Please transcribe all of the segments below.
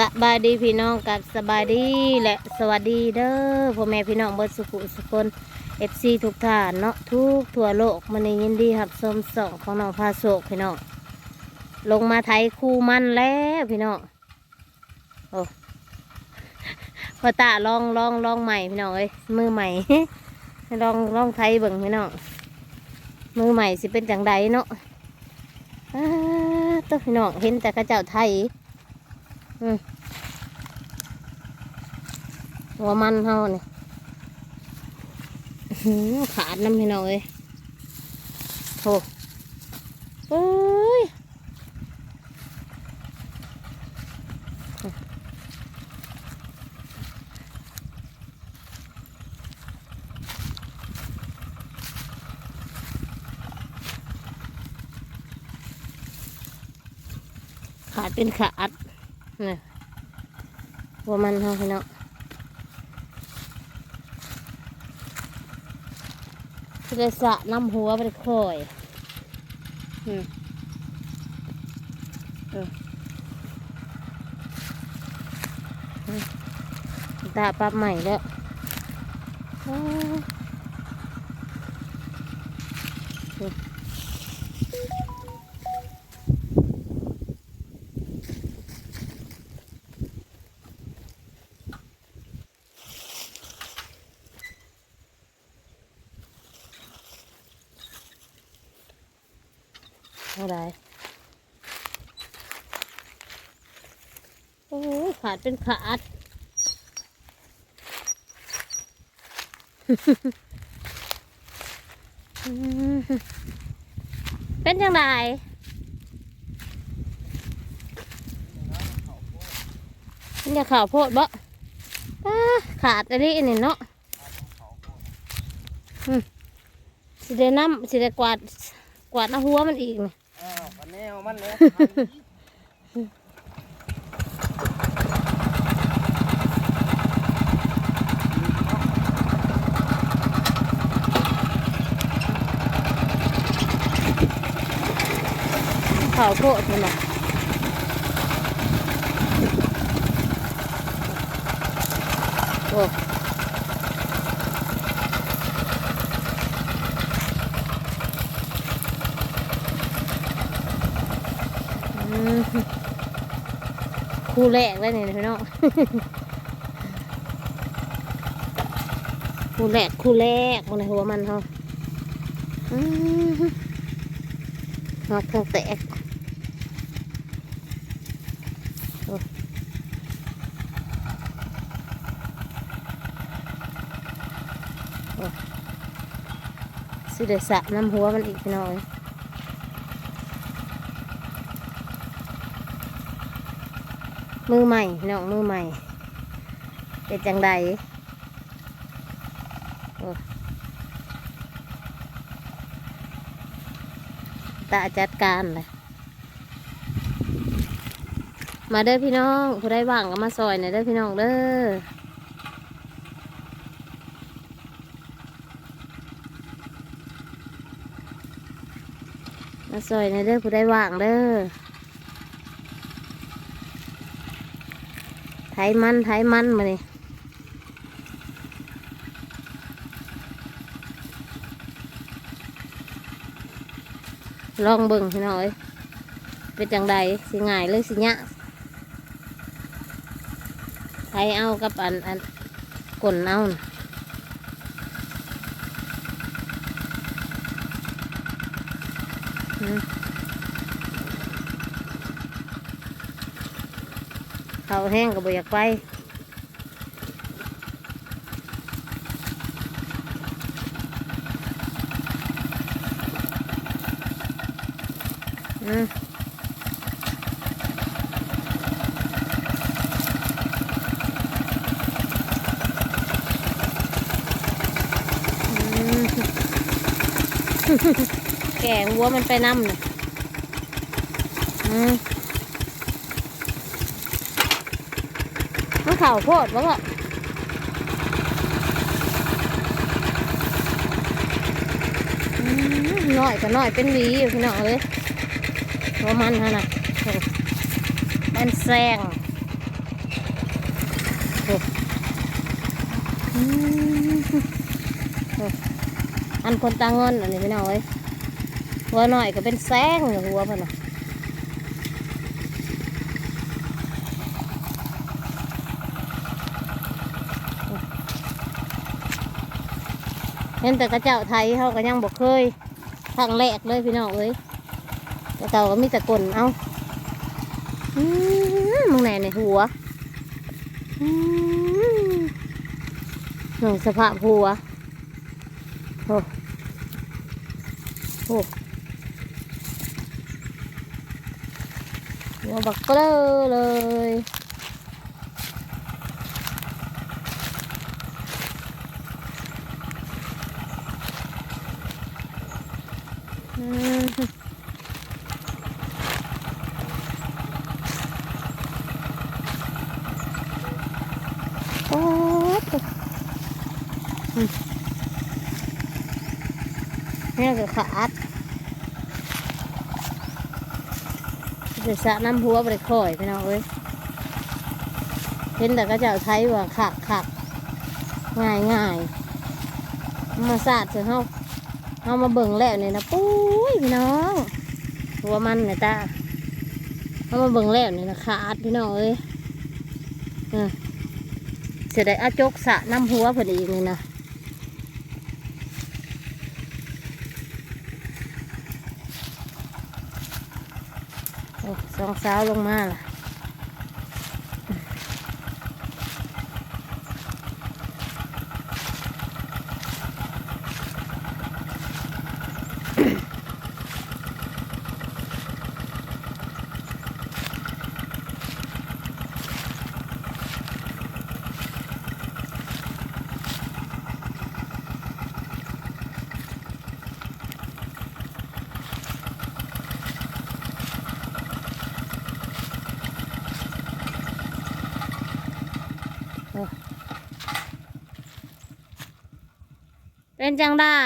สบายดีพี่น้องกับสบายดีและสวัสดีเด้อพ่อแม่พี่น้องเบิดสุขุสุคนเอฟซีทุกท่านเนาะทุกทั่วโลกมันยินดีครับสมสองของน้องพาโศกพี่น้องลงมาไทยคู่มันแล้วพี่น้องโอ้พอตาลองลองลองใหม่พี่น้องเอ้ยมือใหม่ลองลองไทยเบิ่งพี่น้องมือใหม่สิเป็นจังใดเนาะอ้าตัวพี่น้องเห็นแต่กระเจ้าไทย หัวมันเฮานี่ขาดน้ำพี่น้องเอ้ยโถเอ้ยขาดเป็นขาด นี่ยัวมันเฮาพี่น้องคือได้สะน้ำหัวไปคอยอืมเออตาปรับใหม่แล้ว เท่าไหรโอ้ขาดเป็นขาดเป็นยังไงมันจะข่าวโพดบ่อ้าขาดอะไรนี่เนาะสิได้น้ำสิได้กวาด กวาดน้าหัวมันอีกนี่อ้าว มันแนวมันเลยข่าวโพดนี่นะโอ้อืม คู่แรกเลยนี่พี่น้องคู่แรกคู่แรกมันในหัวมันเขามหักเครื่องแตกโอ้โอ้สิเดสะน้ำหัวมันอีกพี่น้องเอ้ย มือใหม่พี่น้องมือใหม่เป็นจังใดโอ้ตาจัดการเลยมาเด้อพี่น้องผู้ได้ว่างก็มาซอยหน่อยเด้อพี่น้องเด้อมาซอยหน่อยเด้อผู้ได้ว่างเด้อ ไถมันไถมันมาเลยลองเบิ่งพี่น้องเอ้ยเป็นจังใดสิง่ายหรือสิยะไถเอากับอันอันกลนเอาอืม เขาแห้งก็บ่อยากไปอืมอืมแก่วัวมันไปน้ำน่ะอืม ข่าวโคพดแล้วก็น่อยก็น่อยเป็นวีอยู่พี่น้องเลยหัวมันฮะนะมันแซงอันคนตางอนอันนี้พี่น้องเลยหัวหน่อยก็เป็นแซงหัวมันนะ เห็นแต่กระเจ้าไทยเขาก็ยังบอกเคยทางแรกเลยพี่น้องเอ้ยแต่เก่าก็มีแต่กลนเอาอืมมึงไหนในหัวอืมหนึ่งสภาพหัวโอ้โหหัวบักเกลอเลยอืมโอ้โหอืม ขาดเดี๋ยวสะน้ำหัวไปคอยพี่น้องเอ้ยเห็นแต่ก็จะเอาไทยว่าขักขักง่ายง่ายมาสาดเถอะเฮาเฮามาเบิ่งแล้วเนี่ยนะปุ้ยพี่น้องหัวมันเนี่ยตาเฮามาเบิ่งแล้วเนี่นะขาดพี่น้องเอ้ยเสียดายอาจกสะน้ำหัวพอดีนี่นะ สองสาวลงมาล่ะ เป็นจังได้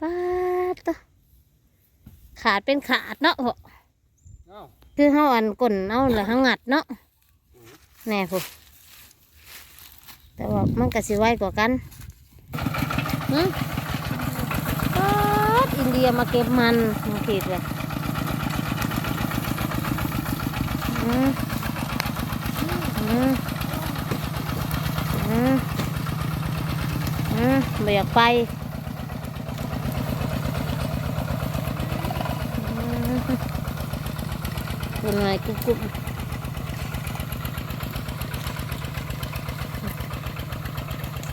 ป้าดตะขาดเป็นขาดเนาะพอเอ้าคือเฮาอันก่นเอาแล้วเฮางัดเนาะแน่พอแต่ว่ามันก็สิไวกว่ากันหึป๊าดอินเดียมาเก็บมันมาขีดเลยอืมอืมอืม อืมไม่อยากไปอืมเป็นไงกุ๊บกุ๊บ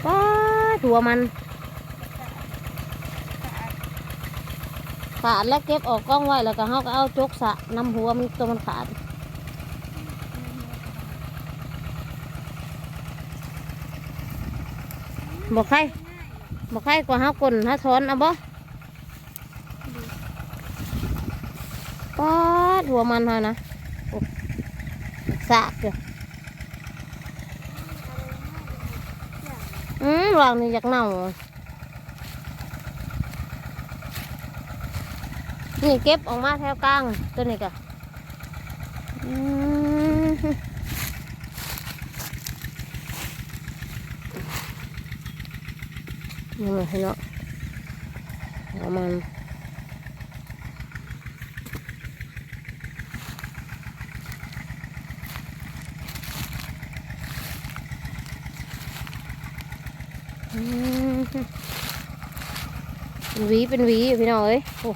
ป้าดหัวมันขาดแล้วเก็บออกกล้องไว้แล้วก็เขาก็เอาจกสะน้ำหัวมันตัวมันขาด บอกใครบอกใครกว่าห้ากลห้าทอนเอาบ่ป๊าดหัวมันฮะนะสากเดียวอืมวางนี่อยากเน่านี่เก็บออกมาแถวกลางตัวนี้ก็อืม นี่มันให้เนาะเอามันอืมเป็นวีเป็นวีอยู่พี่น้องเอ้ยโอ้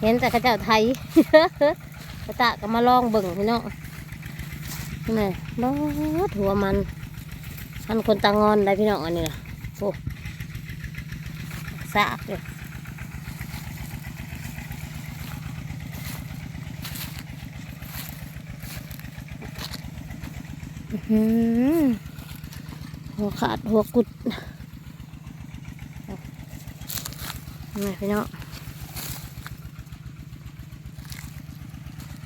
เห็นแต่กระเจ้าไทยกระตะก็มาลองเบิ่งพี่น้อง นี่บอดหัวมัน อันคนตางอนได้พี่น้องอันนี้นะโอ้สากเลยอือหูหัวขาดหัวกุดนี่พี่น้อง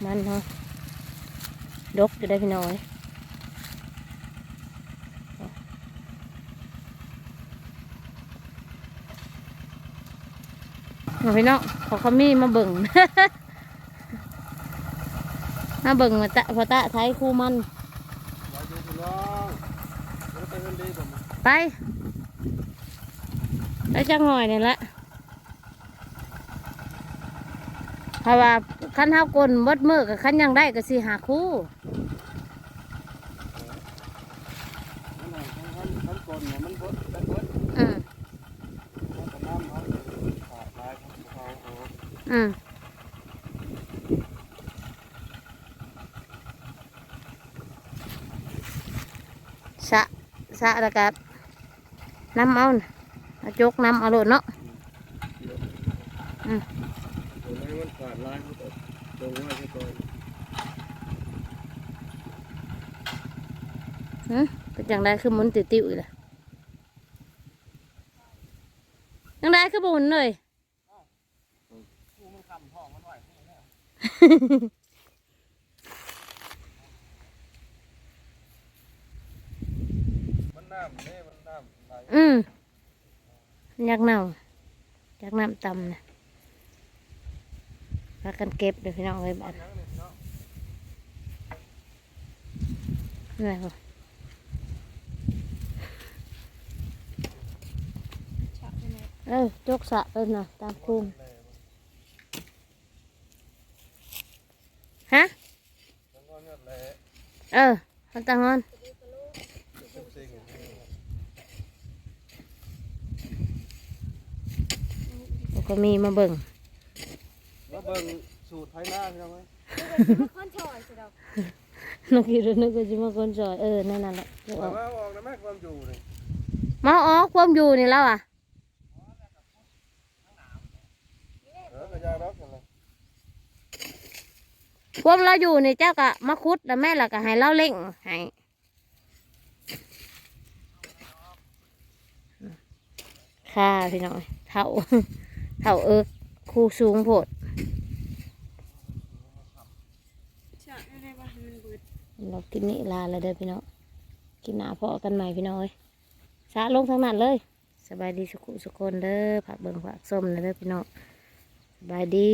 มันเนาะ ดกอยู่ได้พี่น้อยเอาพี่น้องขอขมีมาเบิ่งมาเบิ่งมาตะพอตะไทยคู่มัน ไป ไปจังหน่อยนี่แหละเพราะว่าคันเท้ากลนบดมือกับคันยังได้ก็สิหาคู่ นั่นแหละขั้นขั้นก่อนเนี่ยมันบดมันบด อืม มันก็น้ำเขาขาดลายเขาเขา อืม สะสะแล้วก็น้ำเอาน่ะเอาจกน้ำเอาโลดเนาะตัวนี้มันขาดลายเขาก็ตรงไว้ที่ก่อนหึเป็นจังได้คือหมุนติวติวๆเลยจังได้คือบุญเลยกูมันคำท้องมันไหวมันน้ำเนี่ยมันน้ำไหล อืมอยากเน่าอยากน้ำตำนะพากันเก็บเดี๋ยวพี่น้องเลยบ้านยังเนี่ยเนาะนี่บ่เออจกสะเป็นนะตามคุมฮะแล้วก็เนี่ยแหละเออมันตังงอนเป็นสิ่ง แล้ว ก็มีมาเบิ่งแล้วเบิ่งสูตรไทยหน้าพี่น้องไหมคนชอยสิดอกนึกอยู่นึกว่าจะมาคนจอยเออนั่นน่ะแหละนึกอมาอกว่าออกนะแม่ความอยู่นี่มาอ๋อความอยู่นี่แล้วอะเออกระยาดอกกันเลยความเราอยู่นี่เจ้าก็มาคุดแล้วแม่เราก็ให้เราเล่งให้ค่ะพี่น้องเท่า เท่าเอิกคู่สูงโพดเรากินนี่ลาแล้วเด้อพี่น้องกินหนาพอกันใหม่พี่น้องเอ้ยสาลงทั้งนั้นเลย สบายดีสุขุสุคนเด้อผักเบิ่งผักส้มนะเด้อพี่น้องสบายดี